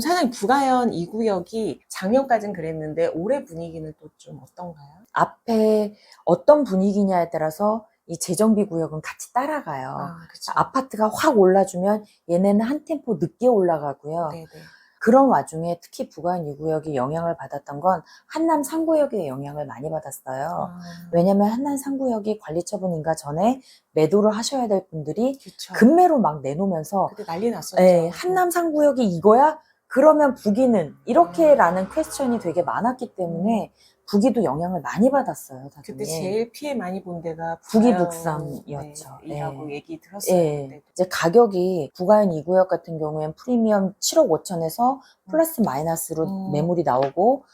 그럼 사장님 부가현 2구역이 작년까지는 그랬는데 올해 분위기는 또 좀 어떤가요? 앞에 어떤 분위기냐에 따라서 이 재정비 구역은 같이 따라가요. 아, 그쵸. 아파트가 확 올라주면 얘네는 한 템포 늦게 올라가고요. 네네. 그런 와중에 특히 부가현 2구역이 영향을 받았던 건 한남 3구역의 영향을 많이 받았어요. 아, 왜냐면 한남 3구역이 관리처분 인가 전에 매도를 하셔야 될 분들이 그쵸. 급매로 막 내놓으면서 그때 난리 났었죠. 예, 한남 3구역이 이거야? 그러면 북이는 아. 이렇게라는 퀘스천이 되게 많았기 때문에 북이도 영향을 많이 받았어요. 그때 사장님. 제일 피해 많이 본 데가 북이 북삼이었죠. 네, 이라고 네. 얘기 들었어요. 예, 그때. 이제 가격이 부가현 2구역 같은 경우엔 프리미엄 7억 5천에서 플러스 마이너스로 음. 매물이 나오고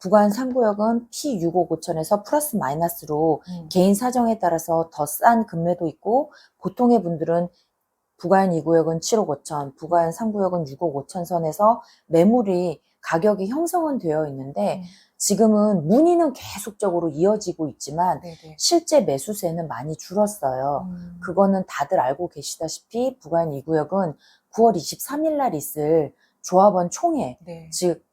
부가현 3구역은 P 6억 5천에서 플러스 마이너스로 음. 개인 사정에 따라서 더 싼 금매도 있고 보통의 분들은 부가현 2구역은 7억 5천, 부가현 3구역은 6억 5천 선에서 매물이 가격이 형성은 되어 있는데 음. 지금은 문의는 계속적으로 이어지고 있지만 네네. 실제 매수세는 많이 줄었어요. 음. 그거는 다들 알고 계시다시피 부가현 2구역은 9월 23일 날 있을 조합원 총회, 네. 즉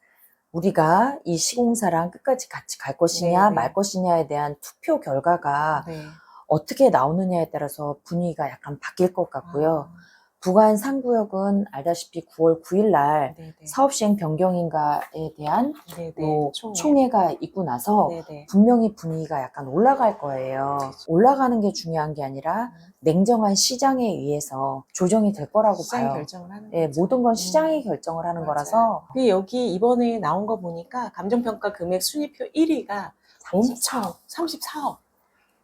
우리가 이 시공사랑 끝까지 같이 갈 것이냐 네, 네. 말 것이냐에 대한 투표 결과가 네. 어떻게 나오느냐에 따라서 분위기가 약간 바뀔 것 같고요. 아, 부가현 3구역은 알다시피 9월 9일 날 네네. 사업 시행 변경인가에 대한 네네. 요 총회. 총회 가 있고 나서 네네. 분명히 분위기가 약간 올라갈 거예요. 그렇죠. 올라가는 게 중요한 게 아니라 냉정한 시장에 의해서 조정이 될 거라고 시장이 봐요. 결정을 하는 예, 거죠. 모든 건 음. 시장이 결정을 하는 맞아요. 거라서 근데 여기 이번에 나온 거 보니까 감정평가 금액 순위표 1위가 엄청 34억.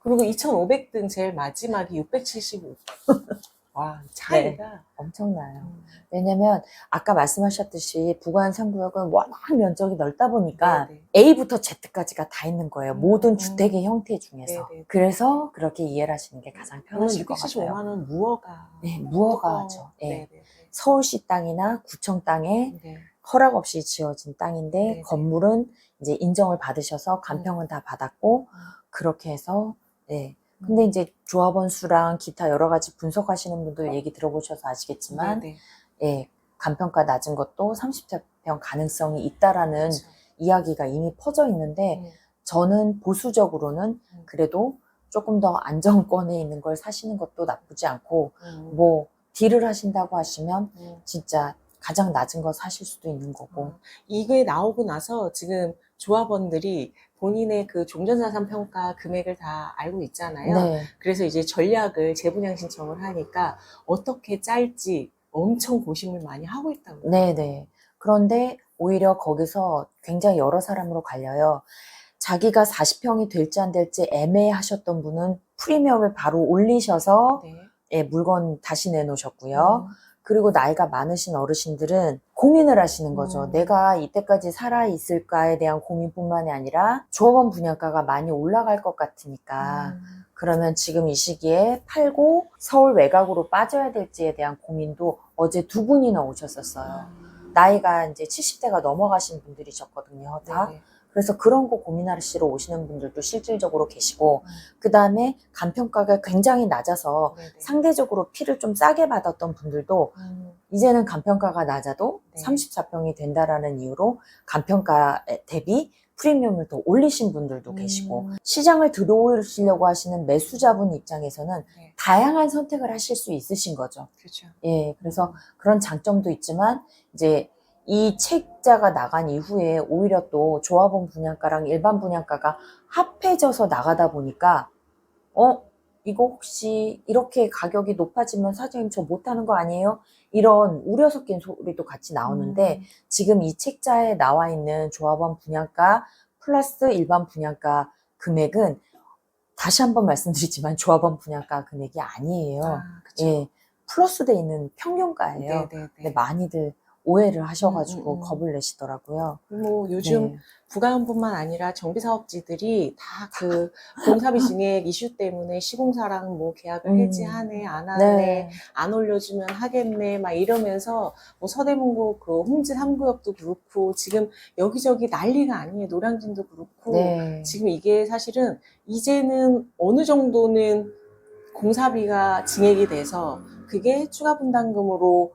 그리고 2,500등 제일 마지막이 675. 와, 차이가. 엄청나요. 음. 왜냐면 아까 말씀하셨듯이 부가현 3구역은 워낙 면적이 넓다 보니까 네네. A부터 Z까지가 다 있는 거예요. 음, 모든 음. 주택의 형태 중에서. 네네. 그래서 그렇게 이해를 하시는 게 가장 그러면 편하실 것 같아요. 675만 원 무허가. 네, 무허가 뚜껑. 하죠. 예. 네네. 서울시 땅이나 구청 땅에 네. 허락 없이 지어진 땅인데 네네. 건물은 이제 인정을 받으셔서 간평은 다 받았고 음. 그렇게 해서 네. 근데 이제 조합원 수랑 기타 여러 가지 분석하시는 분들 얘기 들어보셔서 아시겠지만 네네. 예, 간평가 낮은 것도 30평 가능성이 있다라는 그렇죠. 이야기가 이미 퍼져 있는데 음. 저는 보수적으로는 음. 그래도 조금 더 안정권에 있는 걸 사시는 것도 나쁘지 않고 음. 뭐 딜을 하신다고 하시면 음. 진짜 가장 낮은 거 사실 수도 있는 거고 어, 이게 나오고 나서 지금 조합원들이 본인의 그 종전자산 평가 금액을 다 알고 있잖아요. 네. 그래서 이제 전략을 재분양 신청을 하니까 어떻게 짤지 엄청 고심을 많이 하고 있다고. 네, 네. 그런데 오히려 거기서 굉장히 여러 사람으로 갈려요. 자기가 40평이 될지 안 될지 애매하셨던 분은 프리미엄을 바로 올리셔서 네. 예, 물건 다시 내놓으셨고요. 음. 그리고 나이가 많으신 어르신들은 고민을 하시는 거죠. 음. 내가 이때까지 살아 있을까에 대한 고민뿐만이 아니라 조합원 분양가가 많이 올라갈 것 같으니까 음. 그러면 지금 이 시기에 팔고 서울 외곽으로 빠져야 될지에 대한 고민도 어제 두 분이나 오셨었어요. 아. 나이가 이제 70대가 넘어가신 분들이셨거든요, 다. 네네. 그래서 그런 거 고민하시러 오시는 분들도 실질적으로 계시고, 음. 그 다음에 간평가가 굉장히 낮아서 네네. 상대적으로 피를 좀 싸게 받았던 분들도 음. 이제는 간평가가 낮아도 네. 34평이 된다라는 이유로 간평가 대비 프리미엄을 더 올리신 분들도 계시고 음. 시장을 들어오시려고 하시는 매수자분 입장에서는 네. 다양한 선택을 하실 수 있으신 거죠. 그렇죠. 예, 그래서 그런 장점도 있지만 이제 이 책자가 나간 이후에 오히려 또 조합원 분양가랑 일반 분양가가 합해져서 나가다 보니까 어 이거 혹시 이렇게 가격이 높아지면 사장님 저 못하는 거 아니에요? 이런 우려 섞인 소리도 같이 나오는데 음. 지금 이 책자에 나와 있는 조합원 분양가 플러스 일반 분양가 금액은 다시 한번 말씀드리지만 조합원 분양가 금액이 아니에요. 아, 그렇죠. 예, 플러스 돼 있는 평균가예요. 네네네. 근데 많이들 오해를 하셔가지고 음, 음, 음. 겁을 내시더라고요. 뭐 요즘 네. 부가연뿐만 아니라 정비사업지들이 다 그 공사비 증액 이슈 때문에 시공사랑 뭐 계약을 음. 해지하네 안 하네 네. 안 올려주면 하겠네 막 이러면서 뭐 서대문구 그 홍지 3구역도 그렇고 지금 여기저기 난리가 아니에요 노량진도 그렇고 네. 지금 이게 사실은 이제는 어느 정도는 공사비가 증액이 돼서 그게 추가 분담금으로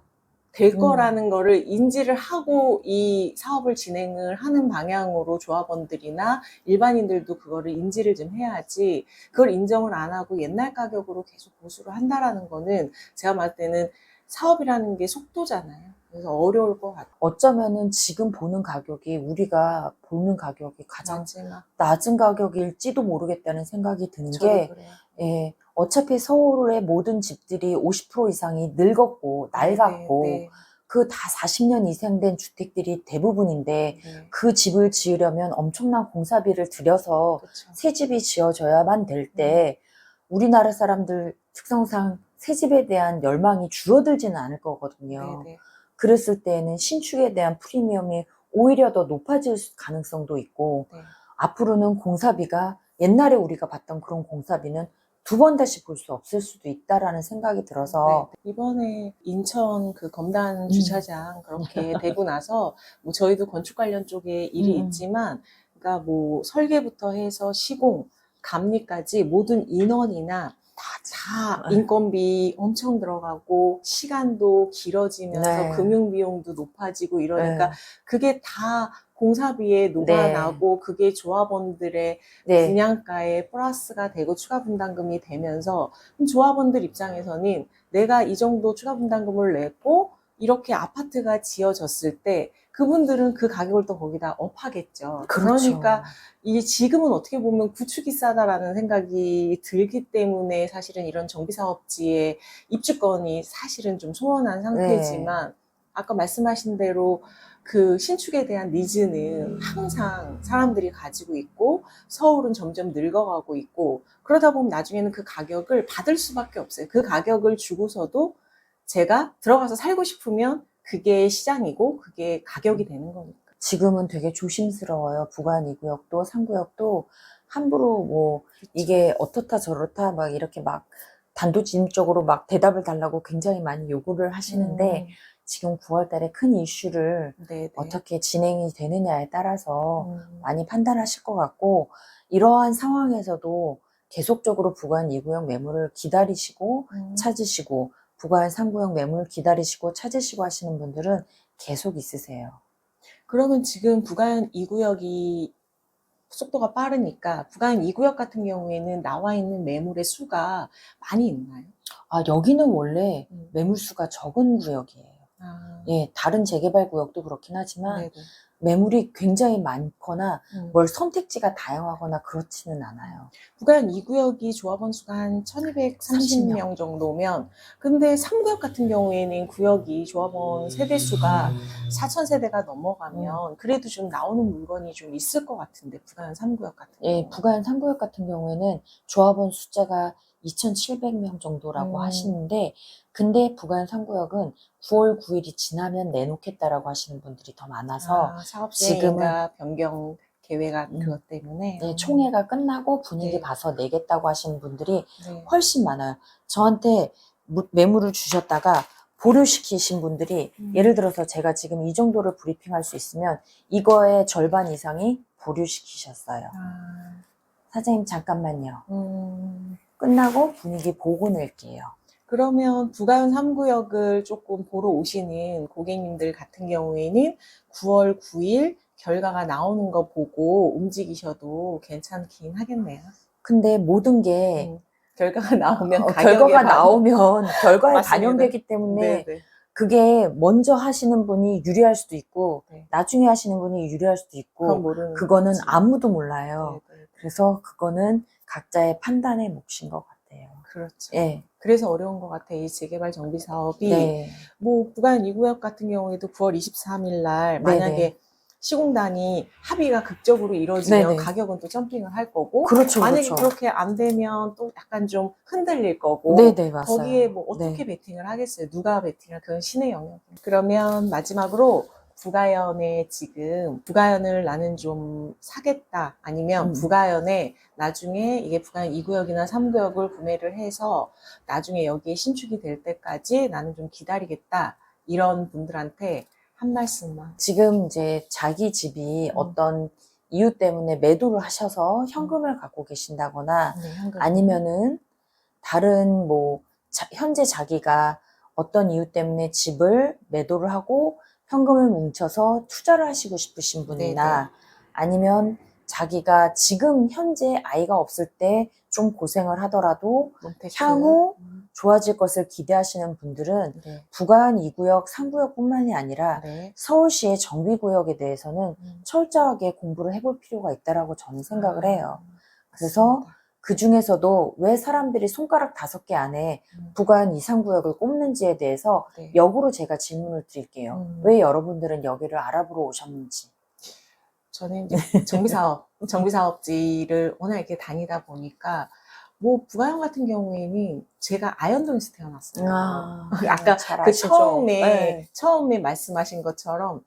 될 음. 거라는 거를 인지를 하고 이 사업을 진행을 하는 방향으로 조합원들이나 일반인들도 그거를 인지를 좀 해야지 그걸 인정을 안 하고 옛날 가격으로 계속 보수를 한다라는 거는 제가 봤을 때는 사업이라는 게 속도잖아요. 그래서 어려울 것 같아요. 어쩌면은 지금 보는 가격이 우리가 보는 가격이 가장 마지막. 낮은 가격일지도 모르겠다는 생각이 드는 게 그래요. 예, 어차피 서울의 모든 집들이 50% 이상이 늙었고 낡았고 네, 네, 그다 40년 이상 된 주택들이 대부분인데 네. 그 집을 지으려면 엄청난 공사비를 들여서 그렇죠. 새 집이 지어져야만 될때 우리나라 사람들 특성상 새 집에 대한 열망이 줄어들지는 않을 거거든요. 네, 네. 그랬을 때에는 신축에 대한 프리미엄이 오히려 더 높아질 가능성도 있고 네. 앞으로는 공사비가 옛날에 우리가 봤던 그런 공사비는 두 번 다시 볼 수 없을 수도 있다라는 생각이 들어서 네. 이번에 인천 그 검단 음. 주차장 그렇게 되고 나서 뭐 저희도 건축 관련 쪽에 일이 음. 있지만 그러니까 뭐 설계부터 해서 시공 감리까지 모든 인원이나 다, 다 인건비 엄청 들어가고 시간도 길어지면서 네. 금융 비용도 높아지고 이러니까 네. 그게 다 공사비에 녹아나고 그게 조합원들의 네. 분양가에 플러스가 되고 추가 분담금이 되면서 조합원들 입장에서는 내가 이 정도 추가 분담금을 냈고 이렇게 아파트가 지어졌을 때 그분들은 그 가격을 또 거기다 업하겠죠. 그렇죠. 그러니까 이게 지금은 어떻게 보면 구축이 싸다라는 생각이 들기 때문에 사실은 이런 정비사업지의 입주권이 사실은 좀 소원한 상태지만 아까 말씀하신 대로 그 신축에 대한 니즈는 항상 사람들이 가지고 있고 서울은 점점 늙어가고 있고 그러다 보면 나중에는 그 가격을 받을 수밖에 없어요. 그 가격을 주고서도 제가 들어가서 살고 싶으면 그게 시장이고 그게 가격이 되는 거니까. 지금은 되게 조심스러워요. 부관 2구역도 3구역도 함부로 뭐 이게 어떻다 저렇다 막 이렇게 막 단도직입적으로 막 대답을 달라고 굉장히 많이 요구를 하시는데 지금 9월 달에 큰 이슈를 음, 네, 네. 어떻게 진행이 되느냐에 따라서 음, 많이 판단하실 것 같고 이러한 상황에서도 계속적으로 부관 2구역 매물을 기다리시고 음. 찾으시고 부관 3구역 매물 기다리시고 찾으시고 하시는 분들은 계속 있으세요. 그러면 지금 부가현 2구역이 속도가 빠르니까 부가현 2구역 같은 경우에는 나와 있는 매물의 수가 많이 있나요? 아, 여기는 원래 음. 매물수가 적은 구역이에요. 아, 예, 다른 재개발 구역도 그렇긴 하지만 네네. 매물이 굉장히 많거나 음. 뭘 선택지가 다양하거나 그렇지는 않아요. 부가현 2구역이 조합원 수가 한 1230명 정도면 근데 3구역 같은 경우에는 구역이 조합원 세대 수가 4,000세대가 넘어가면 그래도 좀 나오는 물건이 좀 있을 것 같은데 부가현 3구역 같은 예, 경우. 부가현 3구역 같은 경우에는 조합원 숫자가 2,700명 정도라고 음. 하시는데 근데 부가현 3구역은 9월 9일이 지나면 내놓겠다라고 하시는 분들이 더 많아서 아, 사업 지금은- 시행인가 변경 계획안 음. 그것 때문에 네, 총회가 끝나고 분위기 네. 봐서 내겠다고 하시는 분들이 네. 훨씬 많아요. 저한테 무- 매물을 주셨다가 보류시키신 분들이 음. 예를 들어서 제가 지금 이 정도를 브리핑할 수 있으면 이거의 절반 이상이 보류시키셨어요. 아, 사장님 잠깐만요. 음, 끝나고 분위기 보고 낼게요. 그러면 부가현 3구역을 조금 보러 오시는 고객님들 같은 경우에는 9월 9일 결과가 나오는 거 보고 움직이셔도 괜찮긴 하겠네요. 근데 모든 게 음, 결과가 나오면 어, 결과가 반- 나오면 결과에. 반영되기 때문에 네, 네. 그게 먼저 하시는 분이 유리할 수도 있고 네. 나중에 하시는 분이 유리할 수도 있고 그거는 거지. 아무도 몰라요. 네, 네. 그래서 그거는 각자의 판단의 몫인 것 같아요. 그렇죠. 예. 그래서 어려운 것 같아. 이 재개발 정비 사업이 네. 뭐 부가현 2구역 같은 경우에도 9월 23일 날 만약에 네네. 시공단이 합의가 극적으로 이루어지면 네네. 가격은 또 점핑을 할 거고 그렇죠. 만약에 그렇죠. 그렇게 안 되면 또 약간 좀 흔들릴 거고 네네, 맞아요. 거기에 뭐 어떻게 네. 베팅을 하겠어요? 누가 베팅을 그건 신의 영역. 그러면 마지막으로 부가연에 지금 부가연을 나는 좀 사겠다 아니면 음. 부가연에 나중에 이게 부가연 2구역이나 3구역을 구매를 해서 나중에 여기에 신축이 될 때까지 나는 좀 기다리겠다 이런 분들한테 한 말씀만. 지금 이제 자기 집이 음. 어떤 이유 때문에 매도를 하셔서 현금을 갖고 계신다거나 네, 현금. 아니면은 다른 뭐 자- 현재 자기가 어떤 이유 때문에 집을 매도를 하고 현금을 뭉쳐서 투자를 하시고 싶으신 분이나 아니면 자기가 지금 현재 아이가 없을 때 좀 고생을 하더라도 몬테크. 향후 음, 좋아질 것을 기대하시는 분들은 네. 부가한 2구역, 3구역뿐만이 아니라 네. 서울시의 정비구역에 대해서는 음. 철저하게 공부를 해볼 필요가 있다라고 저는 생각을 해요. 아, 그래서 맞습니다. 그 중에서도 왜 사람들이 손가락 다섯 개 안에 음. 부가한 2, 3구역을 꼽는지에 대해서 네. 역으로 제가 질문을 드릴게요. 음. 왜 여러분들은 여기를 알아보러 오셨는지. 저는 이제 정비사업, 정비사업지를 워낙 이렇게 다니다 보니까, 뭐, 부가형 같은 경우에는 제가 아현동에서 태어났어요. 아까 잘그 아시죠? 처음에, 네. 처음에 말씀하신 것처럼,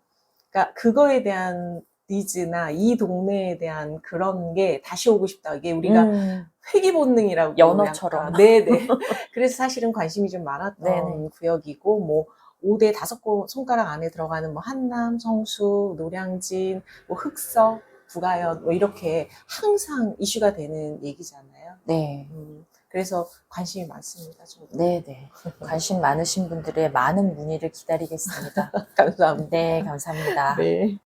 그러니까 그거에 대한 니즈나 이 동네에 대한 그런 게 다시 오고 싶다. 이게 우리가 음, 회귀 본능이라고. 연어처럼. 네네. 그래서 사실은 관심이 좀 많았던 네네. 구역이고, 뭐, 5대 다섯 곳 손가락 안에 들어가는 뭐 한남, 성수, 노량진, 뭐 흑석, 부가연, 뭐 이렇게 항상 이슈가 되는 얘기잖아요. 네. 음, 그래서 관심이 많습니다. 저도. 네네. 관심 많으신 분들의 많은 문의를 기다리겠습니다. 감사합니다. 네, 감사합니다. 네.